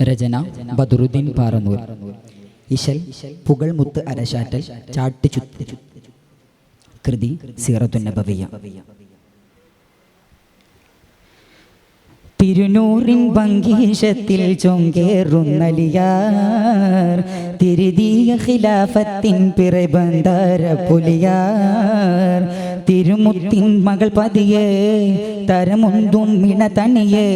രചന ബദറുദ്ദീൻ പാറന്നൂർ ഇശൽ പുകൾമുത്ത് അരശാറ്റൽ ചാട്ടുചുത്ത് കൃതി സീറത്തുന്നബവിയ തിരുനൂറിൻ ഭംഗീഷത്തിൽ ചൊങ്കേറുന്നലിയാർ തിരുതീയ ഖിലാഫത്തിൻ പിറബന്ധാര പുലിയാർ. തിരുമുത്തിൻ മകൾ പതിയെ തരമുന്തും ഇണ തണിയെ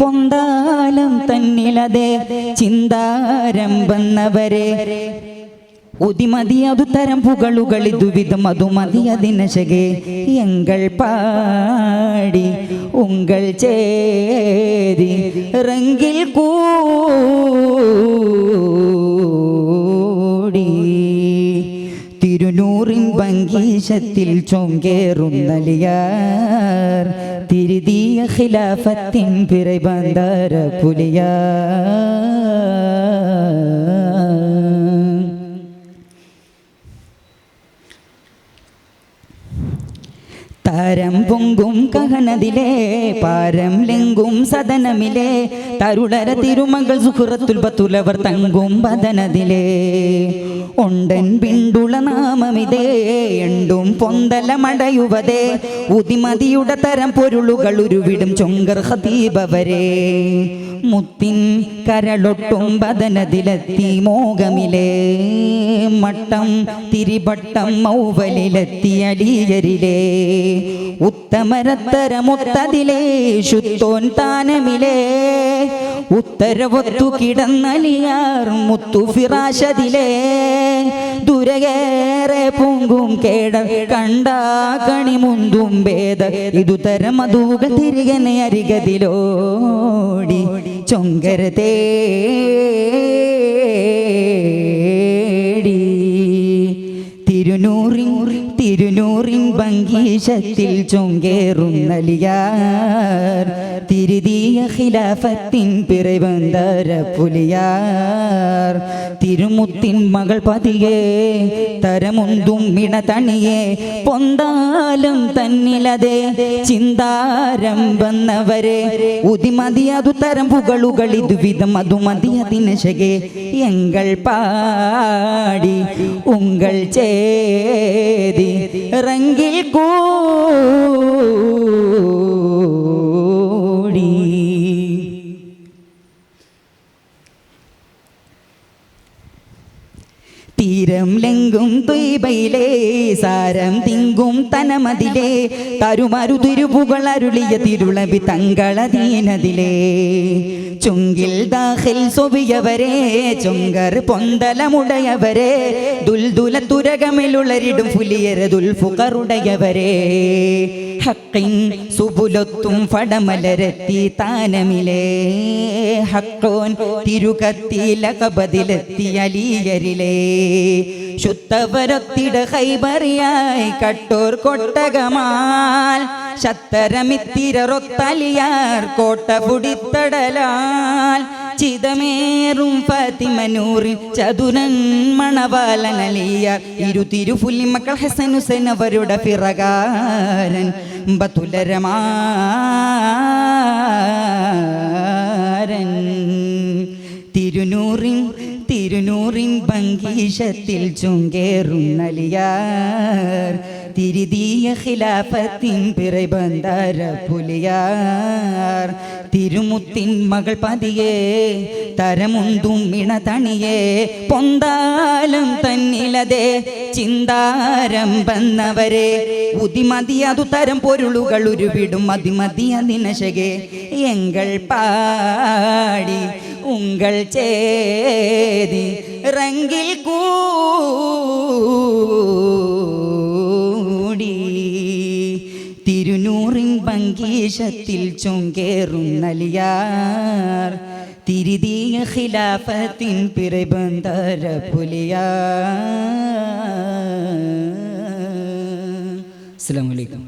പൊന്താലം തന്നിലതേ ചിന്താരം വന്നവരെ. ഉതിമതി അതു തരം പുകളുകൾ ഇതുവിധം അതു മതി അതിനശകെ. എങ്കൾ പാടി ഉങ്കൾ ചേരി റങ്കിൽ കൂടി ഭംഗീശത്തിൽ ചൊങ്കേറുന്നലിയാർ തിരുതീയ ഖിലാഫത്തിൻ പിറബന്ധാര പുലിയാർ താരം പൊങ്കും കഹനതിലേ പാരം ലെങ്കും സദനമിലേ തരുളര തിരുമകൾ സുഹൃത്തുൽ ബത്തുലവർ തങ്കും ബദനതിലേ ഉണ്ടൻ പിണ്ടുള നാമമിതേ എണ്ടും പൊന്തല മടയുവതേ ഉതിമതിയുടെ തരം പൊരുളുകൾ ഉരുവിടും ചൊങ്കർ ഹദീപവരെ മുത്തിൻ കരളൊട്ടും ബദനതിലെത്തി മോകമിലേ മട്ടം തിരിപട്ടം മൗവലിലെത്തി അടിയരിലേ. ഉത്തമരത്തരമുത്തതിലേ ശുദ്ധോൻ താനമിലേ ഉത്തരവൊത്തു കിടന്നലിയാർ മുത്തു ഫിറാശതിലേ. ദുരകേറെ പൊങ്കും കേട കണ്ടാ കണി മുന്തും ഭേദ ഇതു തരമതൂക തിരികനെ അരികതിലോടി. ചൊങ്കര തിരുനൂറിൻ തിരുനൂറിൻ ഭംഗീശത്തിൽ ചൊങ്കേറുന്നലിയാർ തിരുതീയ ഖിലാഫത്തിൻ പിറവന്തര പുലിയാർ. തിരുമുത്തിൻ മകൾ പതിയെ തരമുന്തും ഇണ തണിയെ പൊന്താലും തന്നിലതെ ചിന്താരം വന്നവരെ. ഉതിമതി അതു തരം പുകളുകൾ ഇതുവിധം അതു മതി അതിനശകെ. എങ്കൾ പാടി ഉങ്കൾ ചേതി റങ്കിൽ കൂടി തീരം ലെങ്കും ദ്വീപയിലേ സാരം തിങ്കും തനമതിലേ തരുമരു തിരുപുകൾ അരുളിയ തിരുളവി തങ്കളതീനതിലേ ചുങ്കിൽ ദാഹിൽ സൊവിയവരെ ചുങ്കർ പൊന്തലമുടയവരെ ദുൽദുല തുരകമിലുളരിടും പുലിയര ദുൽഫുകറുടയവരെ ഹക്കിൻ സുബുലൊത്തും ഫടമലരത്തി താനമിലേ. ഹക്കോൻ തിരുകത്തിലകബതിലെത്തി അലിയരിലേ. ശുദ്ധവരത്തിട ഹൈബറിയായി കട്ടൂർ കൊട്ടകമാൽ ശത്തരമിത്തിരൊത്തലിയാർ കോട്ട പുടിത്തടലാൽ ചിതമേറും ഫാത്തിമനൂറിൻ ചതുരൻ മണവാലനലിയാർ ഇരു പുലിമക്കൾ ഹസൻ ഹുസൈൻ അവരുടെ പിറകാരൻ ബതുലരമാരൻ ചുങ്കേറുന്നലിയാർ തിരുതീയ ഖിലാഫത്തിൻ പിറബന്ധാര പുലിയാർ. തിരുമുത്തിൻ മകൾ പതിയെ തരമുന്തും ഇണതണിയെ. പൊന്താലും തന്നിലതെ ചിന്താരം വന്നവരെ. ഉതിമതി അതു തരം പൊരുളുകൾ ഉരുവിടും അതിമതി അതിനശകെ എങ്കൾ പാടി ഉങ്കൾ ചേതി റങ്കിൽ കൂടി. തിരുനൂറിൻ ഭംഗീഷത്തിൽ ചൊങ്കേറുന്നലിയാർ തിരുതീയ ഖിലാഫത്തിൻ പിറബന്ധര പുലിയാ അസ്സലാമു അലൈക്കും.